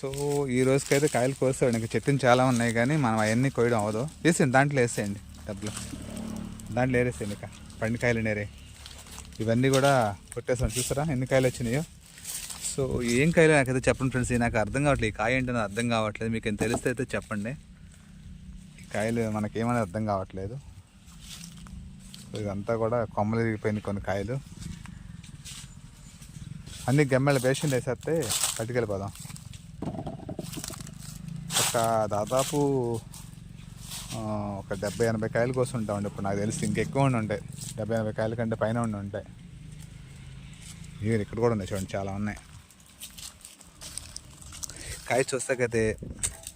So ఈ రోజుకైతే కాయలు కోస్తాడు ఇంకా చెట్టుని చాలా ఉన్నాయి కానీ మనం అవన్నీ కోయడం అవ్వదు. వేసేయండి దాంట్లో వేసేయండి డబ్బులు. దాంట్లో వేరేసేయండి ఇక. పండు కాయలు నేరే. ఇవన్నీ కూడా కొట్టేసాం. చూసారా? ఎన్ని కాయలు వచ్చినాయో? సో ఏం కాయలు నాకైతే చెప్పండి ఫ్రెండ్స్. నాకు అర్థం కావట్లేదు. ఈ కాయ ఏంటో నాకు అర్థం కావట్లేదు. మీకు ఏం తెలిస్తే అయితే చెప్పండి. ఈ కాయలు మనకేమైనా అర్థం కావట్లేదు. సో ఇదంతా కూడా కొమ్మలు విరిగిపోయింది కొన్ని కాయలు. అన్ని గమ్మెళ్ళ పేషెంట్ వేసేస్తే పట్టుకెళ్ళిపోదాం. ఒక దాదాపు ఒక డెబ్బై ఎనభై కాయలు కోసం ఉంటామండి ఇప్పుడు నాకు తెలిసి ఇంకెక్కువ ఉండి ఉంటాయి. డెబ్బై ఎనభై కాయల కంటే పైన ఉండి ఉంటాయి. ఇవి ఇక్కడ కూడా ఉన్నాయి చూడండి చాలా ఉన్నాయి. కాయ చూస్తాకైతే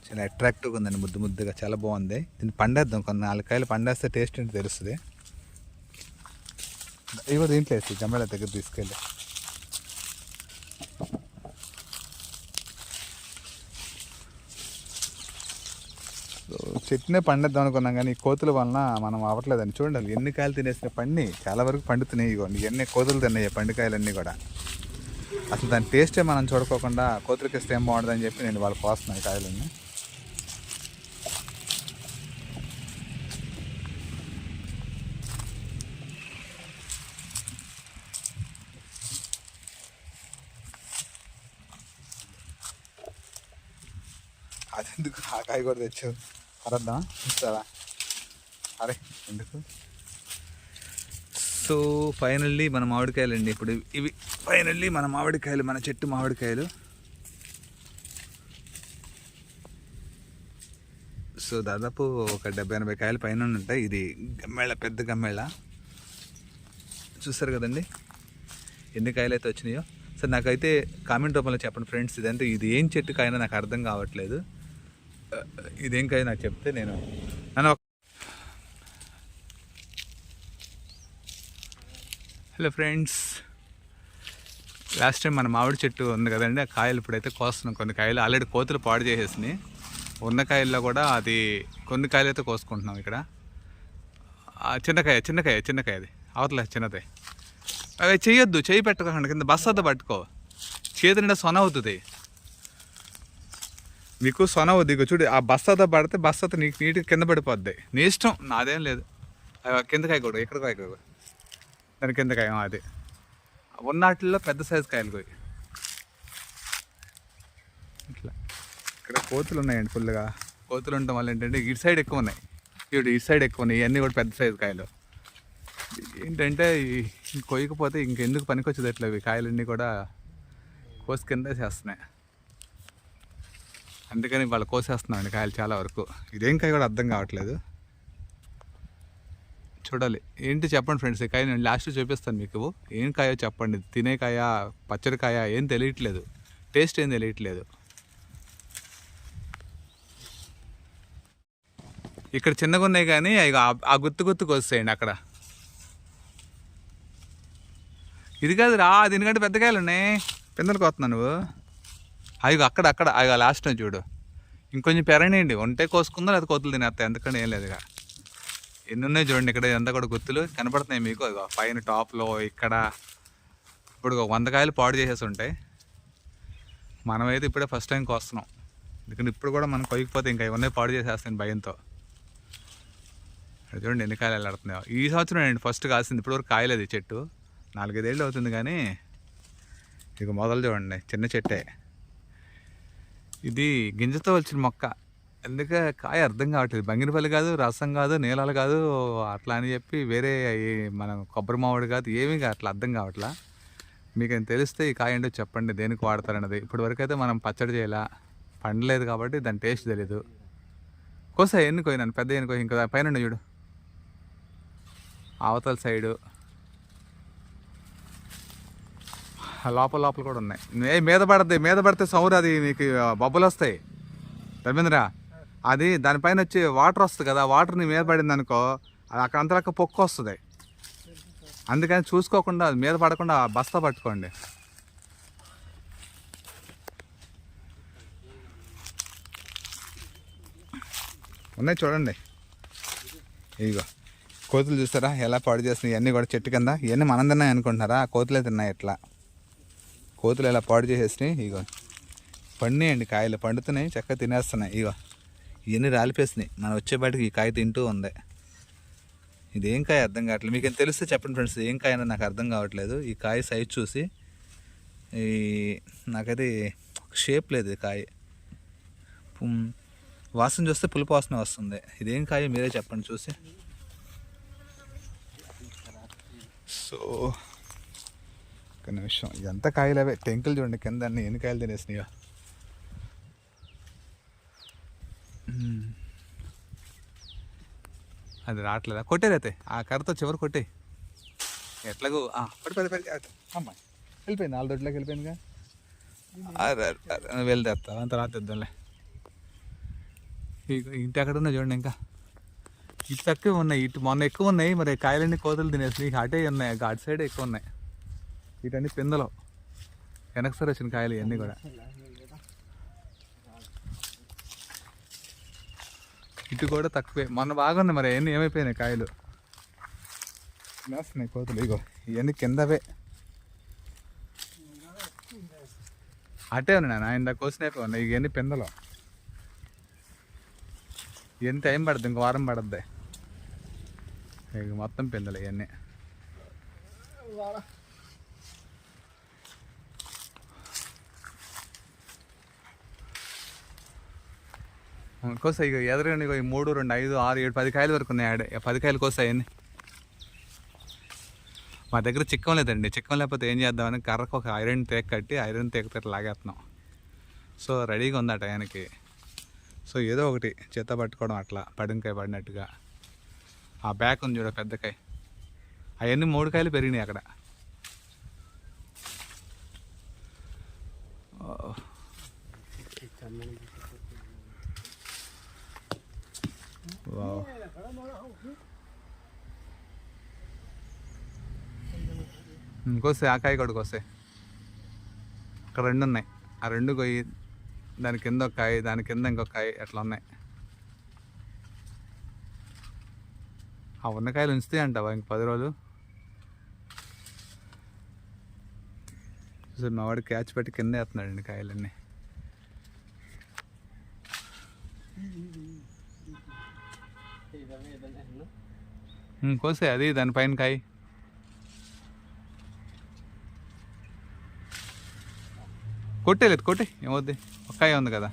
చాలా అట్రాక్టివ్గా ఉందండి ముద్దు ముద్దుగా చాలా బాగుంది. దీన్ని పండేద్దాం కొన్ని నాలుగు కాయలు పండేస్తే టేస్ట్ ఏంటి తెలుస్తుంది. ఇవి కూడా దీంట్లో వేసి జమ్మల దగ్గర తీసుకెళ్ళి సో చెట్టునే పండేద్దాం అనుకున్నాం కానీ ఈ కోతుల వలన మనం అవ్వట్లేదని చూడండి ఎన్ని కాయలు తినేసిన పండి చాలా వరకు పండుతున్నాయి ఇవ్వండి ఎన్ని కోతులు తిన్నాయి పండుకాయలన్నీ కూడా. అసలు దాని టేస్టే మనం చూడకోకుండా కోతులకి ఇస్తే ఏం బాగుంటుందని చెప్పి నేను వాళ్ళు కోస్తున్నాను కాయలన్నీ. అదెందుకు? ఆ కాయ కూడా తెచ్చావు. అరద్దాం ఇస్తారా అరే ఎందుకు? సో ఫైనల్లీ మన మామిడికాయలు అండి ఇప్పుడు ఇవి ఫైనల్లీ మన మామిడికాయలు మన చెట్టు మామిడికాయలు. సో దాదాపు ఒక డెబ్బై ఎనభై కాయలు పైన ఉంటాయి. ఇది గమ్మేళ పెద్ద గమ్మేళ చూస్తారు కదండి? ఎన్ని కాయలు అయితే వచ్చినాయో. సార్ నాకైతే కామెంట్ రూపంలో చెప్పండి ఫ్రెండ్స్. ఇదంటే ఇది ఏం చెట్టు కాయన నాకు అర్థం కావట్లేదు. ఇదేం కాదు నాకు చెప్తే నేను నన్ను హలో ఫ్రెండ్స్. లాస్ట్ టైం మన మామిడి చెట్టు ఉంది కదండి ఆ కాయలు ఇప్పుడైతే కోస్తున్నాం. కొన్ని కాయలు ఆల్రెడీ కోతులు పాడు చేసేసినాయి. ఉన్న కాయల్లో కూడా అది కొన్ని కాయలు అయితే కోసుకుంటున్నాం ఇక్కడ. చిన్నకాయ చిన్నకాయ చిన్నకాయ అది. అవతల చిన్నదే. అవి చెయ్యొద్దు చేయి పెట్టకుండా కింద బస్ వద్ద పట్టుకో. చేతి నిండా సొన అవుతుంది. మీకు సొన దిగు చూడు ఆ బస్తాతో పడితే బస్ నీకు నీట్గా కింద పడిపోద్ది. నీ ఇష్టం? నాదేం లేదు. కింద కాయకూడదు ఇక్కడ ఎక్కడ దాని కిందకాయ ఆ, అది. ఉన్నట్లో పెద్ద సైజు కాయలు కోయి. ఇట్లా. ఇక్కడ కోతులు ఉన్నాయండి ఫుల్గా కోతులు ఉండటం వల్ల ఏంటంటే ఇటు సైడ్ ఎక్కువ ఉన్నాయి. చూడు ఇటు సైడ్ ఎక్కువ ఉన్నాయి. ఇవన్నీ కూడా పెద్ద సైజు కాయలు. ఏంటంటే కొయ్యకపోతే ఇంకెందుకు పనికొచ్చేది అట్లా ఇవి? కాయలన్నీ కూడా కోసి కింద చేస్తున్నాయి అందుకని వాళ్ళు కోసేస్తున్నామండి కాయలు చాలా వరకు. ఇదేం కాయ కూడా అర్థం కావట్లేదు. చూడాలి. ఏంటి చెప్పండి ఫ్రెండ్స్ ఈ కాయ నేను లాస్ట్ చూపిస్తాను మీకు. ఏం కాయో చెప్పండి. తినే కాయ పచ్చడికాయ ఏం తెలియట్లేదు. టేస్ట్ ఏం తెలియట్లేదు. ఇక్కడ చిన్నగా ఉన్నాయి కానీ ఆ- గుత్తు గుత్తుకు వస్తాయండి అక్కడ. ఇది కాదు రా దీనికంటే పెద్ద ఉన్నాయి. పిందలకు వస్తున్నావు నువ్వు. అవి అక్కడ అక్కడ. అవి లాస్ట్ చూడు. ఇంకొంచెం పెరగనియండి. ఒంటే కోసుకుందా లేదా కోతులు తినేస్తాయి ఎందుకంటే ఏం లేదుగా. ఎన్ని ఉన్నాయి చూడండి ఇక్కడ. ఎంత కూడా గుత్తులు. కనపడుతున్నాయి మీకు. ఇగో పైన టాప్లో ఇక్కడ. ఇప్పుడు వంద కాయలు పాడు చేసేసి ఉంటాయి. మనమైతే ఇప్పుడే ఫస్ట్ టైం కోస్తున్నాం. ఎందుకంటే ఇప్పుడు కూడా మనం కొయ్యకపోతే ఇంకా ఇవన్నీ పాడు చేసేస్తాను భయంతో. ఇక్కడ చూడండి ఎన్ని కాయలు వెళ్ళాడుతున్నాయో ఈ సంవత్సరం అండి ఫస్ట్ కాసింది. ఇప్పటివరకు కాయలేదు చెట్టు. నాలుగైదేళ్ళు అవుతుంది కానీ ఇక మొదలు చూడండి. చిన్న చెట్టే. ఇది గింజతో వచ్చిన మొక్క. ఎందుకంటే కాయ అర్థం కావట్లేదు. బంగినపల్లి కాదు రసం కాదు నీలాలు కాదు అట్లా అని చెప్పి వేరే మన మనం కొబ్బరి మామిడి కాదు ఏమీ అట్లా అర్థం కావట్లా. మీకు ఏం తెలిస్తే ఈ కాయ ఏంటో చెప్పండి దేనికి వాడతారన్నది. ఇప్పటి వరకు అయితే మనం పచ్చడి చేయాల? పండలేదు కాబట్టి దాని టేస్ట్ తెలీదు. కోసా ఎన్నుకోయినాను పెద్ద ఎన్ని ఇంకా పైన చూడు. అవతల సైడు ఆ లోపల లోపల కూడా ఉన్నాయి. ఏ మీద పడద్ది మీద పడితే సౌరు అది మీకు బొబ్బలు వస్తాయి. రవీంద్ర అది దానిపైన వచ్చి వాటర్ వస్తుంది కదా వాటర్ నీ మీద పడింది అనుకో అది అక్కడ అంతలక్క పొక్కు వస్తుంది. అందుకని చూసుకోకుండా అది మీద పడకుండా బస్తా పట్టుకోండి. ఉన్నాయి చూడండి. ఇదిగో కోతులు చూస్తారా? ఎలా పాడు చేస్తున్నాయి? ఇవన్నీ కూడా చెట్టు కింద ఇవన్నీ మనం తిన్నాయి అనుకుంటున్నారా? ఆ కోతులే తిన్నాయి ఎట్లా? కోతులు ఎలా పాడు చేసేసినాయి? ఇగో. పండినాయండి కాయలు. పండుతున్నాయి చక్కగా తినేస్తున్నాయి. ఇగో. ఇవన్నీ రాలిపేసినాయి మనం వచ్చేపాటికి ఈ కాయ తింటూ ఉంది. ఇదేం కాయ అర్థం కావట్లేదు. మీకు ఏం తెలిస్తే చెప్పండి ఫ్రెండ్స్. ఏం కాయ అనేది నాకు అర్థం కావట్లేదు. ఈ కాయ సైజ్ చూసి ఈ నాకైతే షేప్ లేదు ఈ కాయ. వాసన చూస్తే పులుపు వాసన వస్తుంది. ఇదేం కాయ మీరే చెప్పండి చూసి. సో నిమిషం. ఎంత కాయలు అవే? టెంకులు చూడండి కింద అన్ని ఎన్ని కాయలు తినేసినాయో. అది రావట్లేదా? కొట్టేరైతే ఆ కర్రతో చివరి కొట్టే. ఎట్లాగో పడి పడి పడి అమ్మా వెళ్ళిపోయింది నాలుగు దొడ్లోకి వెళ్ళిపోయిందిగా. అరే, అంత రాత్రి ఇక ఇంటి అక్కడ ఉన్నాయి చూడండి ఇంకా. ఇటు తక్కువ ఉన్నాయి ఇటు మొన్న ఎక్కువ ఉన్నాయి మరి కాయలన్నీ కోతలు తినేసి ఇక అటే ఉన్నాయి అటు సైడ్ ఎక్కువ ఉన్నాయి. ఇటన్నీ పిందలు. వెనకసారి వచ్చిన కాయలు ఇవన్నీ కూడా. ఇటు కూడా తక్కువే. మొన్న బాగుంది మరి అవన్నీ ఏమైపోయినాయి కాయలు? నేస్తున్నాయి కోతులు ఇగో ఇవన్నీ కిందవే. అటే ఉన్నాయి నాన్న ఇందాక కోసినవి ఉన్నాయి ఇవన్నీ పిందలు? ఇవన్నీ టైం పడుతుంది ఇంకో వారం పడద్ది. ఇక మొత్తం పిందలు ఇవన్నీ. కోసాయి ఇక ఎదురుగా ఇగో మూడు రెండు ఐదు ఆరు ఏడు పది కాయలు వరకు ఉన్నాయి ఆడ పది కాయలు కోసాయని మా దగ్గర చిక్కం లేదండి చిక్కం లేకపోతే ఏం చేద్దామని కర్రకు ఒక ఐరన్ తేక కట్టి ఐరన్ తేక తేక లాగేస్తున్నాం సో రెడీగా ఉంది ఆ టయానికి సో ఏదో ఒకటి చేత పట్టుకోవడం అట్లా పడింకాయ పడినట్టుగా ఆ బ్యాక్ ఉంది చూడ పెద్దకాయ అవన్నీ మూడు కాయలు పెరిగినాయి అక్కడ వావ్. ఇంకోసారి ఆ కాయ కూడా అక్కడ రెండు ఉన్నాయి. ఆ రెండు కొయ్యి దాని కింద ఒక కాయ దాని కింద ఇంకొక కాయ అట్లా ఉన్నాయి. ఆ ఉన్న కాయలు ఉంచుతాయి అంటావా? ఇంక పది రోజులు. చూసారు మా వాడు క్యాచ్ పెట్టి కింద వేస్తున్నాడు అండి కాయలన్నీ. కోసే అది దానిపైన కాయ. కొట్టేలేదు కొట్టే. ఏమొద్ది? ఒక్కాయ ఉంది కదా.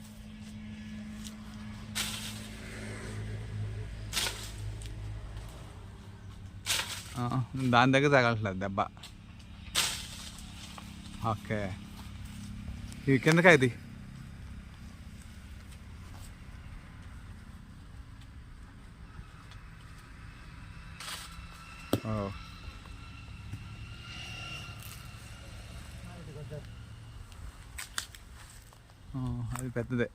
దాని దగ్గర తగలట్లేదు దెబ్బ. ఓకే. ఇది కిందకా ఇది ఓ ఆ, అది పెద్దదే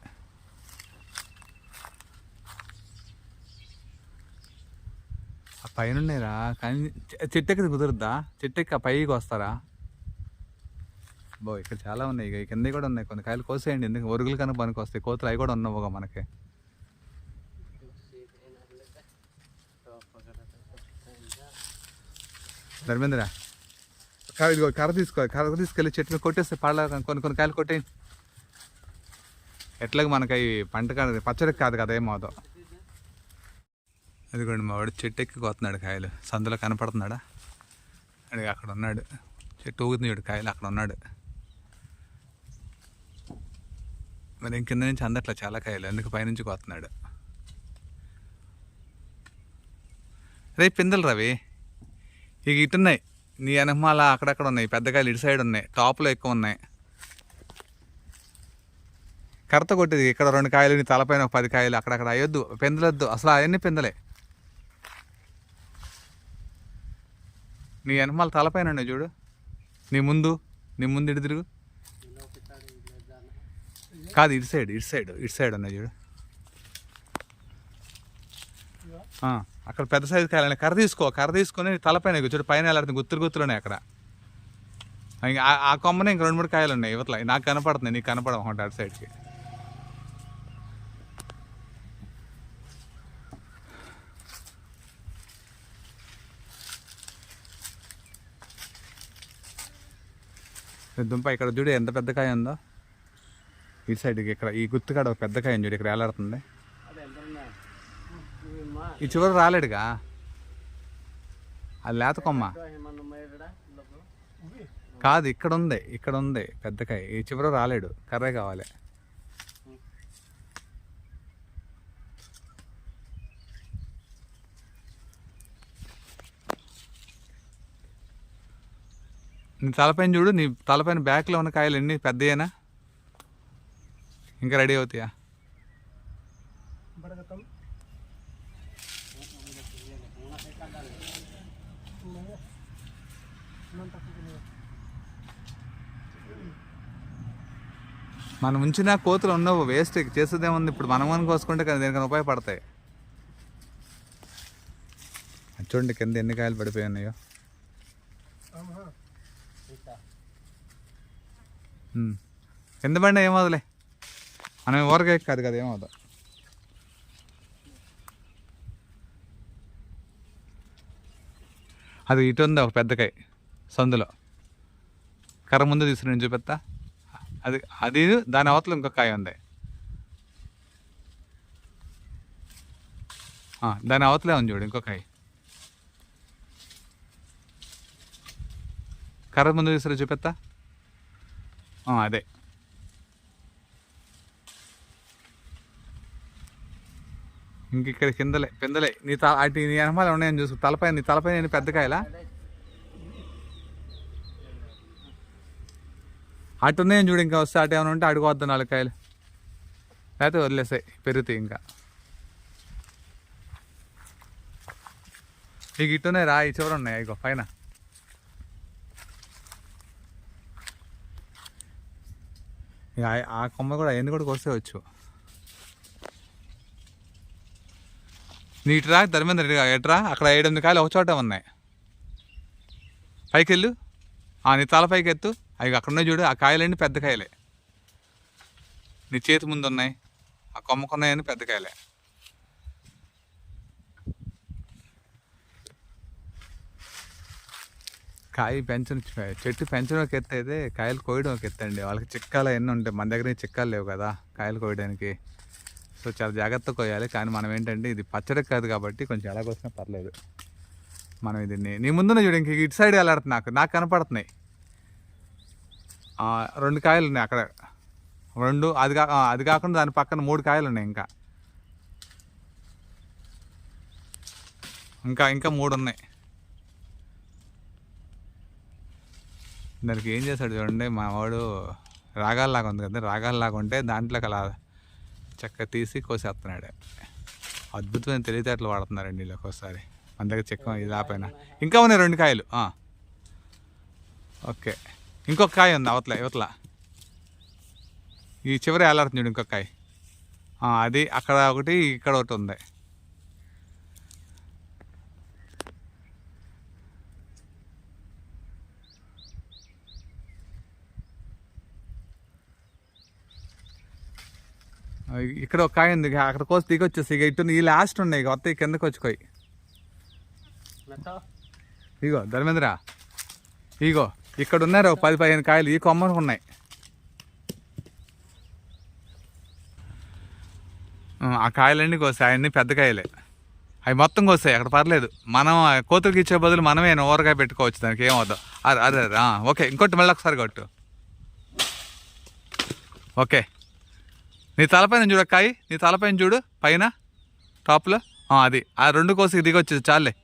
ఆ పైన ఉన్నాయిరా కానీ చె- చెట్టు కుదురుద్దా? చెట్టు పైకి వస్తారా? బో ఇక్కడ చాలా ఉన్నాయి. ఇక కింద కూడా ఉన్నాయి. కొన్ని కాయలు కోసేయండి. ఎందుకు? ఒరుగులు కనుక పనికి వస్తాయి. కోతులు అవి కూడా ఉన్నావుగా మనకి. ధర్మేంద్ర కర్ర ఇదిగో కర్ర తీసుకో. కర్ర తీసుకెళ్ళి చెట్టు మీద కొట్టేస్తే పళ్ళ కొన్ని కొన్ని కాయలు కొట్టేయండి. ఎట్లాగ మనకి అవి పంట కాదు పచ్చడికి కాదు కదా ఏమవుతాం అదిగోండి మా వాడు చెట్టు ఎక్కి కోతున్నాడు కాయలు. సందులో కనపడుతున్నాడా? అడిగి అక్కడ ఉన్నాడు. చెట్టు ఊగుతుంది చూడు కాయలు అక్కడ ఉన్నాడు. మరి ఇంకింద నుంచి అందట్లా చాలా కాయలు అందుకు పైనుంచి కోతున్నాడు రేపు పిందలు రవి. ఇక ఇటున్నాయి నీ వెనకమాల అక్కడక్కడ ఉన్నాయి. పెద్ద కాయలు ఇటు సైడ్ ఉన్నాయి. టాప్లో ఎక్కువ ఉన్నాయి. కరత కొట్టేది. ఇక్కడ రెండు కాయలు నీ తలపైన ఒక పది కాయలు అక్కడక్కడ. అయ్యొద్దు. పెందలొద్దు. అసలు అవన్నీ పెందలే. నీ వెనకమాల తలపైన ఉన్నాయి చూడు. నీ ముందు నీ ముందు ఇటు తిరుగు? కాదు ఇటు సైడ్ ఇటు సైడ్ ఇటు సైడ్ ఉన్నాయి చూడు. అక్కడ పెద్ద సైజు కాయాలని కర్ర తీసుకో కర్ర తీసుకొని తలపైన చూడు పైన వెళ్ళాడుతుంది గుత్తులు గుత్తులు ఉన్నాయి అక్కడ. ఆ- ఆ కొమ్మనే ఇంక రెండు మూడు కాయలు ఉన్నాయి. ఇవతల నాకు కనపడుతున్నాయి నీకు కనపడవు అటు సైడ్కి. దుంప ఇక్కడ చూడు ఎంత పెద్ద కాయ ఉందో. ఈ సైడ్కి ఇక్కడ ఈ గుర్తుకాడ ఒక పెద్ద కాయ చూడు ఇక్కడ వేలాడుతుంది ఈ చివరి రాలేడుగా? అది లేత కొమ్మ. కాదు ఇక్కడ ఉంది ఇక్కడ ఉంది పెద్దకాయ ఈ చివర రాలేడు కర్రే కావాలి. నీ తలపైన చూడు నీ తలపైన బ్యాక్లో ఉన్న కాయలు ఎన్ని పెద్దయేనా? ఇంకా రెడీ అవుతాయా? మనం ఉంచిన కోతులు ఉన్నావు వేస్ట్ చేసేదేముంది? ఇప్పుడు మనం మనం కోసుకుంటే కానీ దేనికైనా ఉపయోగపడతాయి. చూడండి కింద ఎన్ని కాయలు పడిపోయి ఉన్నాయో. కింద పడినా ఏమవుదులే. మనం ఊరగాయ కాదు కదా ఏమవుదు. అది ఇటు ఉంది ఒక పెద్దకాయ సందులో. కర్ర ముందు తీసుకుని నేను చూపెత్తా అది అది దాని అవతల ఇంకొక కాయ ఉంది. దాని అవతలే ఉంది చూడు ఇంకొక కాయ. కర్ర ముందు తీసుకుని చూపెత్తా అదే. ఇంక ఇక్కడ కిందలే పిందలే. నీ త అటు నీ వెనకాల ఉన్నాయని చూసుకో. తలపై నీ తలపై నేను పెద్ద కాయలా? అటు ఉన్నాయని చూడు ఇంకా వస్తే అటు ఏమైనా ఉంటే అడుగు నాలుగు కాయలు. లేకపోతే వదిలేసాయి పెరుగుతాయి ఇంకా. ఇక ఇటున్నాయి రా ఈ చివర ఉన్నాయి ఇగో పైన. ఇక ఆ- కొమ్మ కూడా ఎన్ని కూడా కోసేవచ్చు నీట్రా ధర్మేంద్ర ఎట్రా? అక్కడ ఏడెనిమిది కాయలు ఒక చోట ఉన్నాయి. పైకి వెళ్ళు ఆ నీ తల పైకి ఎత్తు అవి అక్కడ చూడు ఆ కాయలన్నీ పెద్ద కాయలే. నీ చేతి ముందు ఉన్నాయి ఆ కొమ్మకున్నాయని పెద్ద కాయలే. కాయ పెంచడం చెట్టు పెంచడం ఒక ఎత్తు అయితే కాయలు కోయడం ఒక ఎత్తు అండి వాళ్ళకి చిక్కాలు ఎన్ని ఉంటాయి. మన దగ్గర చిక్కాలు లేవు కదా కాయలు కోయడానికి. సో చాలా జాగ్రత్తగా కోయాలి. కానీ మనం ఏంటంటే ఇది పచ్చడి కాదు కాబట్టి కొంచెం ఎలా పర్లేదు. మనం ఇది నీ- ముందునే ముందున్న చూడు ఇంక ఇటు సైడ్ వెళ్ళాడుతుంది నాకు. నాకు కనపడుతున్నాయి. రెండు కాయలు ఉన్నాయి అక్కడ. రెండు అది కా అది కాకుండా దాని పక్కన మూడు కాయలు ఉన్నాయి ఇంకా. ఇంకా ఇంకా మూడు ఉన్నాయి. దానికి ఏం చేశాడు చూడండి మా వాడు రాగాల్లాగా ఉంది కదా రాగాల్లాగా ఉంటే దాంట్లోకి అలా చెక్క తీసి కోసేస్తున్నాడు. అద్భుతమైన తెలివితేటలు వాడుతున్నారండి వీళ్ళు ఒక్కోసారి. మన దగ్గర చెక్క ఇలా పైన ఇంకా ఉన్నాయి రెండు కాయలు. ఓకే. ఇంకొక కాయ ఉంది అవతల యువతల ఈ చివరి వేలాడుతుంది చూడు ఇంకొక కాయ. అది అక్కడ ఒకటి ఇక్కడ ఒకటి ఉంది. ఇక్కడ ఒక కాయ ఉంది. అక్కడ కోసి దిగొచ్చేసి ఇక ఇటు ఈ లాస్ట్ ఉన్నాయి. ఇక వస్తాయి. కిందకి వచ్చుకోయి ఇగో ధర్మేంద్ర ఇగో ఇక్కడ ఉన్నారు పది పదిహేను కాయలు. ఈ కొమ్మకు ఉన్నాయి. ఆ, కాయలన్నీ కోసాయి అన్నీ పెద్ద కాయలే. అవి మొత్తం కోసాయి. అక్కడ పర్లేదు. మనం ఆ కోతులకి ఇచ్చే బదులు మనమే ఊరగాయ పెట్టుకోవచ్చు. దానికి ఏమవుద్దు అదే అదే. ఓకే. ఇంకోటి మళ్ళీ ఒకసారి కొట్టు. ఓకే. నీ తలపైన చూడు అక్కాయి నీ తలపైన చూడు పైన టాప్లో. అది. ఆ రెండు కోసి దిగొచ్చేది చాలే.